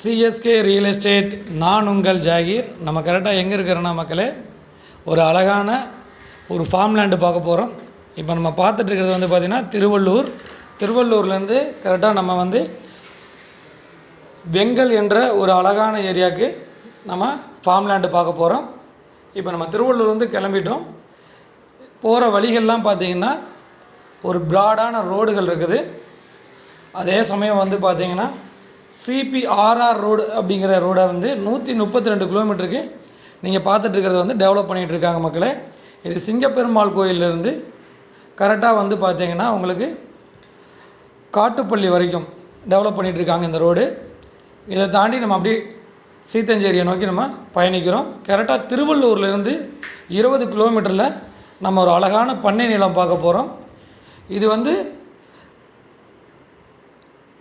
CSK real estate நான் உங்கள் ஜாகீர். நம்ம கரெக்டாக எங்கே இருக்கிறோன்னா மக்களே ஒரு அழகான ஒரு ஃபார்ம் லேண்டு பார்க்க போகிறோம் இப்போ நம்ம பார்த்துட்டு இருக்கிறது வந்து பார்த்திங்கன்னா திருவள்ளூர். திருவள்ளூர்லேருந்து கரெக்டாக நம்ம வந்து வெங்கல் என்ற ஒரு அழகான ஏரியாவுக்கு நம்ம ஃபார்ம் லேண்டு பார்க்க போகிறோம் இப்போ நம்ம திருவள்ளூர் வந்து கிளம்பிட்டோம். போகிற வழிகள்லாம் பார்த்திங்கன்னா ஒரு ப்ராடான ரோடுகள் இருக்குது. அதே சமயம் வந்து பார்த்திங்கன்னா சிபிஆர்ஆர் ரோடு அப்படிங்கிற ரோடை வந்து நூற்றி முப்பத்தி ரெண்டு கிலோமீட்டருக்கு நீங்கள் பார்த்துட்ருக்கிறத வந்து டெவலப் பண்ணிகிட்டு இருக்காங்க மக்களே. இது சிங்கப்பெருமாள் கோயிலிருந்து கரெக்டாக வந்து பார்த்தீங்கன்னா உங்களுக்கு காட்டுப்பள்ளி வரைக்கும் டெவலப் பண்ணிகிட்ருக்காங்க இந்த ரோடு இதை தாண்டி நம்ம அப்படியே சீத்தஞ்சேரியை நோக்கி நம்ம பயணிக்கிறோம். கரெக்டாக திருவள்ளூர்லேருந்து இருபது கிலோமீட்டரில் நம்ம ஒரு அழகான பண்ணை நிலம் பார்க்க போகிறோம் இது வந்து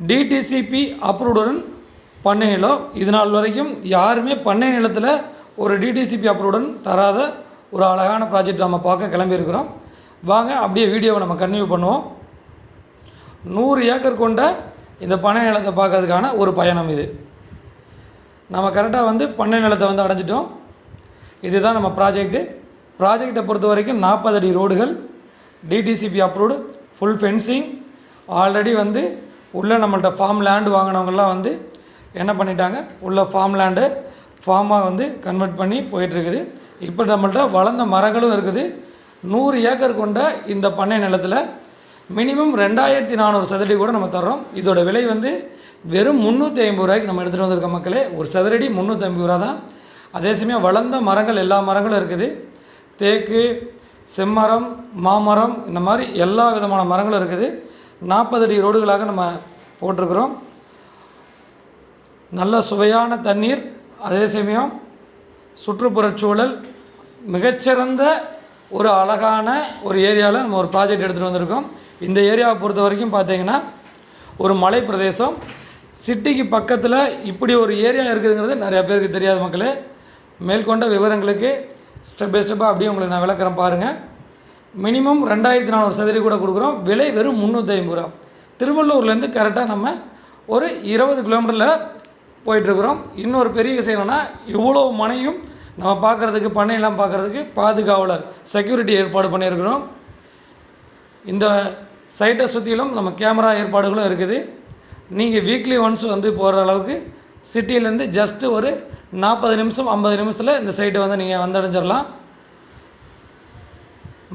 டிடிசிபி அப்ரூவ்டுடன் பண்ணை நிலம். இது நாள் வரைக்கும் யாருமே பண்ணை நிலத்தில் ஒரு டிடிசிபி அப்ரூவுடன் தராத ஒரு அழகான ப்ராஜெக்ட் நம்ம பார்க்க கிளம்பியிருக்கிறோம் வாங்க அப்படியே வீடியோவை நம்ம கன்டினியூ பண்ணுவோம். நூறு ஏக்கர் கொண்ட இந்த பண்ணை நிலத்தை பார்க்கறதுக்கான ஒரு பயணம் இது. நம்ம கரெக்டாக வந்து பண்ணை நிலத்தை வந்து அடைஞ்சிட்டோம். இதுதான் நம்ம ப்ராஜெக்ட்டு ப்ராஜெக்டை பொறுத்த வரைக்கும் நாற்பது அடி ரோடுகள் DTCP approved full fencing already வந்து உள்ளே நம்மள்ட்ட ஃபார்ம் லேண்டு வாங்கினவங்கெல்லாம் வந்து என்ன பண்ணிட்டாங்க? உள்ள ஃபார்ம் லேண்டு ஃபார்மாக வந்து கன்வெர்ட் பண்ணி போயிட்டுருக்குது. இப்போ நம்மள்ட்ட வளர்ந்த மரங்களும் இருக்குது. நூறு ஏக்கர் கொண்ட இந்த பண்ணை நிலத்தில் மினிமம் ரெண்டாயிரத்தி நானூறு சதுரடி கூட நம்ம தர்றோம். இதோட விலை வந்து வெறும் முந்நூற்றி ஐம்பது ரூபாய்க்கு நம்ம எடுத்துகிட்டு வந்திருக்க மக்களே. ஒரு சதுரடி முந்நூற்றி ஐம்பது ரூபா தான். அதே சமயம் வளர்ந்த மரங்கள் எல்லா மரங்களும் இருக்குது. தேக்கு செம்மரம் மாமரம் இந்த மாதிரி எல்லா விதமான மரங்களும் இருக்குது. நாற்பது அடி ரோடுகளாக நம்ம போட்டிருக்கிறோம். நல்ல சுவையான தண்ணீர் அதே சமயம் சுற்றுப்புறச் சூழல் மிகச்சிறந்த ஒரு அழகான ஒரு ஏரியாவில் நம்ம ஒரு ப்ராஜெக்ட் எடுத்துகிட்டு வந்திருக்கோம். இந்த ஏரியாவை பொறுத்த வரைக்கும் பார்த்தீங்கன்னா ஒரு மலை பிரதேசம் சிட்டிக்கு பக்கத்தில் இப்படி ஒரு ஏரியா இருக்குதுங்கிறது நிறையா பேருக்கு தெரியாத மக்களே. மேற்கொண்ட விவரங்களுக்கு ஸ்டெப் பை ஸ்டெப்பாக அப்படியே உங்களுக்கு நான் விளக்குறேன் பாருங்கள் மினிமம் ரெண்டாயிரத்தி நானூறு சதுரடி கூட கொடுக்குறோம். விலை வெறும் முந்நூற்றி ஐம்பது ரூபா. திருவள்ளூர்லேருந்து கரெக்டாக நம்ம ஒரு இருபது கிலோமீட்டரில் போயிட்டுருக்குறோம். இன்னொரு பெரிய விஷயம் என்னென்னா இவ்வளோ மனையும் நம்ம பார்க்குறதுக்கு பண்ணையெல்லாம் பார்க்குறதுக்கு பாதுகாவலர் செக்யூரிட்டி ஏற்பாடு பண்ணியிருக்கிறோம். இந்த சைட்டை சுற்றிலும் நம்ம கேமரா ஏற்பாடுகளும் இருக்குது. நீங்கள் வீக்லி ஒன்ஸ் வந்து போகிற அளவுக்கு சிட்டியிலேருந்து ஜஸ்ட்டு ஒரு நாற்பது நிமிஷம் ஐம்பது நிமிஷத்தில் இந்த சைட்டை வந்து நீங்கள் வந்தடைஞ்சிடலாம்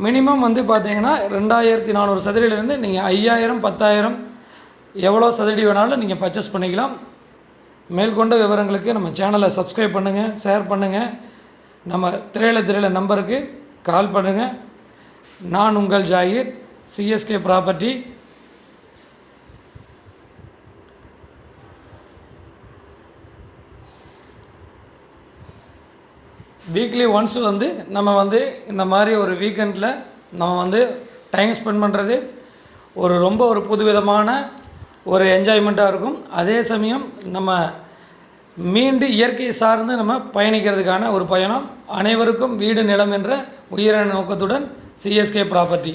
மினிமம் வந்து பார்த்தீங்கன்னா ரெண்டாயிரத்தி நானூறு சதுரடியிலேருந்து நீங்கள் ஐயாயிரம் பத்தாயிரம் எவ்வளோ சதுரடி வேணாலும் நீங்கள் பர்ச்சேஸ் பண்ணிக்கலாம். மேற்கொண்ட விவரங்களுக்கு நம்ம சேனலை சப்ஸ்கிரைப் பண்ணுங்கள் ஷேர் பண்ணுங்கள் நம்ம திரையில திரையில நம்பருக்கு கால் பண்ணுங்கள் நான் உங்கள் Zakir CSK property weekly once வந்து நம்ம வந்து இந்த மாதிரி ஒரு வீக்கெண்டில் நம்ம வந்து டைம் ஸ்பெண்ட் பண்ணுறது ஒரு ரொம்ப ஒரு புதுவிதமான ஒரு என்ஜாய்மெண்ட்டாக இருக்கும். அதே சமயம் நம்ம மீண்டு இயற்கை சார்ந்து நம்ம பயணிக்கிறதுக்கான ஒரு பயணம். அனைவருக்கும் வீடு நிலம் என்ற உயர நோக்கத்துடன் சிஎஸ்கே ப்ராப்பர்ட்டி